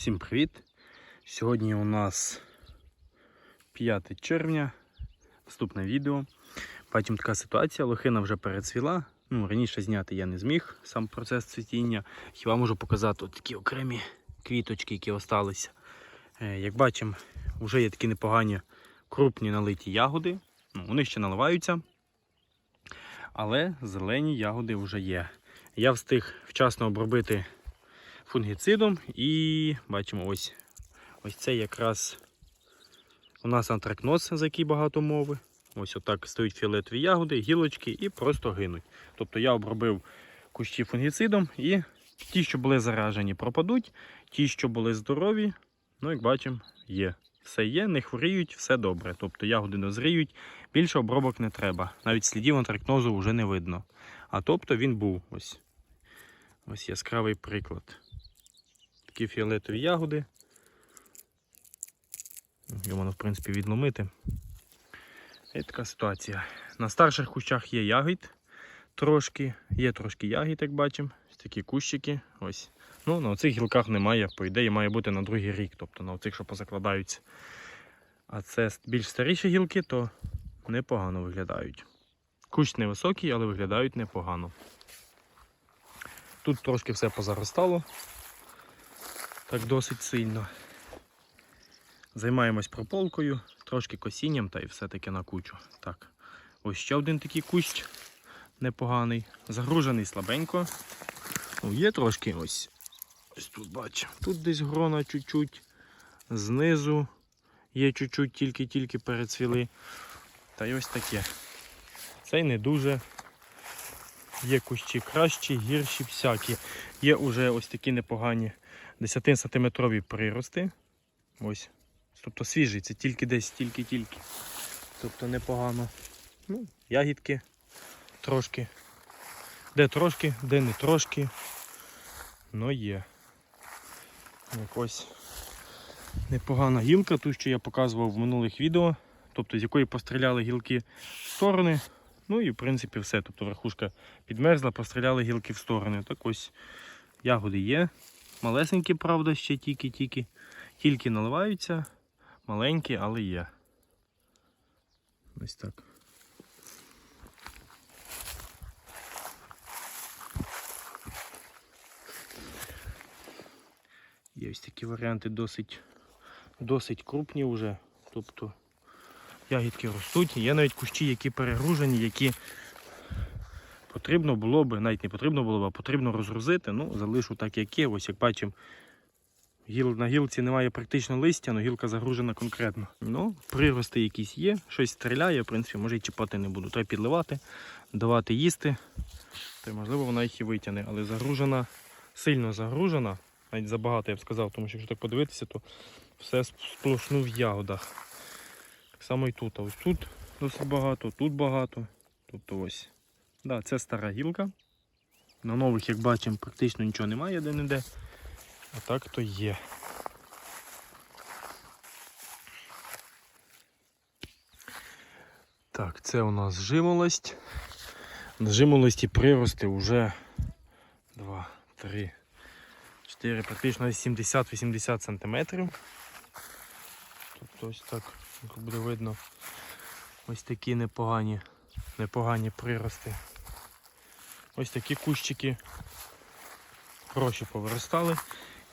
Всім привіт! Сьогодні у нас 5 червня, наступне відео. Бачимо така ситуація, лохина вже перецвіла. Ну, раніше зняти я не зміг сам процес цвітіння. Хіба можу показати такі окремі квіточки, які осталися. Е, Як бачимо, вже є такі непогані крупні налиті ягоди. Ну, вони ще наливаються. Але зелені ягоди вже є. Я встиг вчасно обробити фунгіцидом і бачимо ось ось це якраз у нас антракноз, за який багато мови. Ось отак стоять фіолетові ягоди, гілочки і просто гинуть. Тобто я обробив кущі фунгіцидом і ті, що були заражені, пропадуть, ті, що були здорові, ну, як бачимо, є. Все є, не хворіють, все добре. Тобто ягоди дозріють, більше обробок не треба. Навіть слідів антракнозу вже не видно. А тобто він був ось. Ось яскравий приклад. Такі фіолетові ягоди. Його можна, в принципі, відломити. І така ситуація. На старших кущах є ягід трошки, є трошки ягід, як бачимо. Такі кущики. Ось. Ну, на оцих гілках немає, по ідеї, має бути на другий рік, тобто на оцих, що позакладаються. А це більш старіші гілки, то непогано виглядають. Кущ невисокий, але виглядають непогано. Тут трошки все позаростало. Так досить сильно. Займаємось прополкою, трошки косінням та й все таки на кучу. Так, ось ще один такий кущ непоганий. Загружений слабенько. Ну, є трошки ось. Ось тут бачу. Тут десь грона чуть-чуть. Знизу є чуть-чуть, тільки-тільки перецвіли. Та й ось таке. Цей не дуже. Є кущі кращі, гірші, всякі. Є уже ось такі непогані 10-сантиметрові прирости. Ось. Тобто свіжий, це тільки десь, тільки-тільки. Тобто непогано. Ну, ягідки трошки. Де трошки, де не трошки. Ну є. Як ось непогана гілка, ту, що я показував в минулих відео. Тобто з якої постріляли гілки в сторони. Ну і в принципі все. Тобто верхушка підмерзла, постріляли гілки в сторони. Так ось ягоди є. Малесенькі, правда, ще тільки-тільки. Тільки наливаються. Маленькі, але є. Ось так. Є ось такі варіанти досить, досить крупні вже. Тобто ягідки ростуть. Є навіть кущі, які перегружені, які потрібно було би, навіть не потрібно було б, а потрібно розгрузити. Ну, залишу так, як є. Ось як бачимо, на гілці немає практично листя, але гілка загружена конкретно. Ну, прирости якісь є, щось стріляє, в принципі, може і чіпати не буду. Треба підливати, давати їсти. Та можливо вона їх і витягне, але загружена, сильно загружена, навіть забагато я б сказав, тому що якщо так подивитися, то все сплошну в ягодах. Так само і тут. А ось тут досить багато, тут багато. Тобто ось. Да, це стара гілка. На нових, як бачимо, практично нічого немає де-не-де. А так то є. Так, це у нас жимолость. На жимолості прирости вже 2, 3, 4, практично 70-80 см. Тобто ось так, як буде видно, ось такі непогані, непогані прирости. Ось такі кущики гроші повиростали.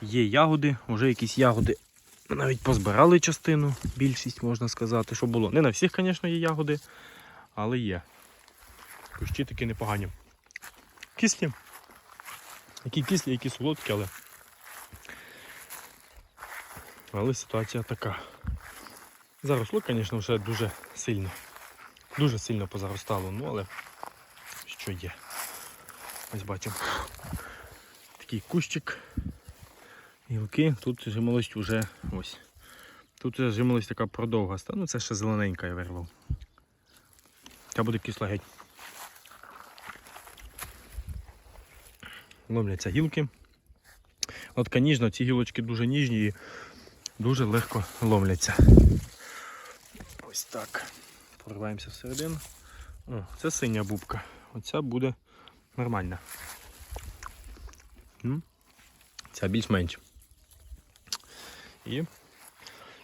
Є ягоди, вже якісь ягоди навіть позбирали частину, більшість можна сказати, що було. Не на всіх, звісно, є ягоди, але є. Кущі такі непогані. Кислі. Які кислі, які солодкі, але. Але ситуація така. Заросло, звісно, вже дуже сильно. Дуже сильно позаростало, ну але що є. Ось бачимо. Такий кущик. Гілки, тут жимолость вже ось. Тут вже така продовгаста. Ну це ще зелененька я вирвав. Та буде кисла геть. Ломляться гілки. От ніжно, ці гілочки дуже ніжні і дуже легко ломляться. Ось так. Пориваємося всередину. О, це синя бубка. Оця буде нормальна. Ця більш-менш. І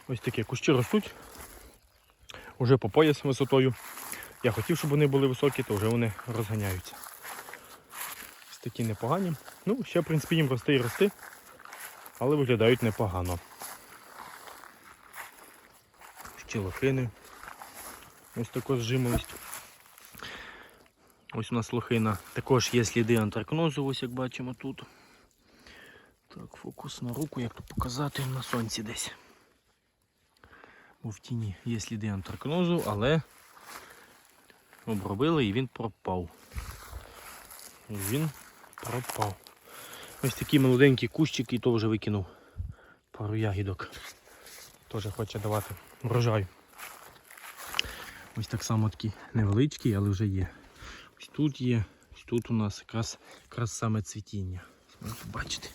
ось такі кущі ростуть. Уже по пояс висотою. Я хотів, щоб вони були високі, то вже вони розганяються. Ось такі непогані. Ну, ще, в принципі, їм рости і рости, але виглядають непогано. Ще лохини. Ось також жимолость. Ось у нас лохина. Також є сліди антракнозу, ось як бачимо тут. Так, фокус на руку, як то показати на сонці десь. Бо в тіні є сліди антракнозу, але обробили і він пропав. Він пропав. Ось такі молоденькі кущики, і то вже викинув пару ягідок. Теж хоче давати врожай. Ось так само такі невеличкі, але вже є. Тут є, тут у нас якраз, якраз саме цвітіння. Бачите.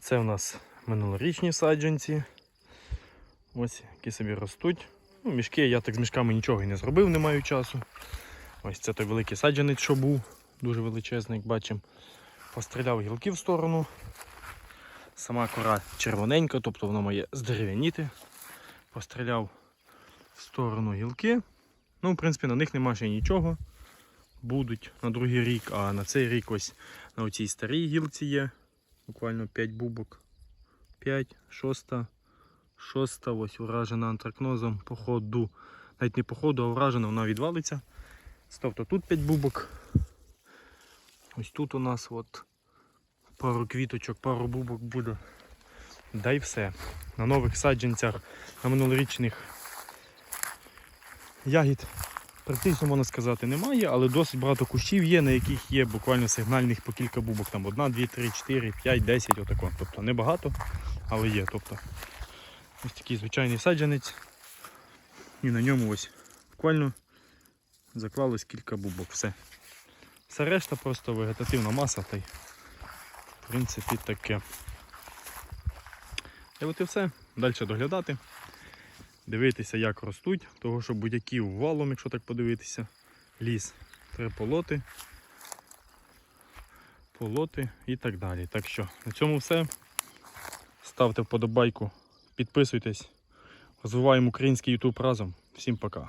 Це у нас минулорічні саджанці. Ось, які собі ростуть. Ну, мішки, я так з мішками нічого і не зробив, не маю часу. Ось це той великий саджанець, що був, дуже величезний, як бачимо. Постріляв гілки в сторону. Сама кора червоненька, тобто вона має здерев'яніти. Постріляв в сторону гілки. Ну, в принципі, на них нема ще нічого. Будуть на другий рік, а на цей рік ось на оцій старій гілці є. Буквально 5 бубок. 5, 6, 6, ось уражена антракнозом по ходу. Навіть не по ходу, а вражена, вона відвалиться. Тобто тут 5 бубок. Ось тут у нас от пару квіточок, пару бубок буде. Да й все. На нових саджанцях, на минулорічних ягід практично можна сказати немає, але досить багато кущів є, на яких є буквально сигнальних по кілька бубок. Там одна, дві, три, чотири, п'ять, десять, отако. Тобто небагато, але є. Тобто ось такий звичайний саджанець. І на ньому ось буквально заклалось кілька бубок. Все. Все решта просто вегетативна маса та й в принципі таке. І от і все. Далі доглядати. Дивитися, як ростуть, того що будь-яків валом, якщо так подивитися, ліс, треба полоти, полоти і так далі. Так що на цьому все. Ставте вподобайку, підписуйтесь, розвиваємо український YouTube разом. Всім пока.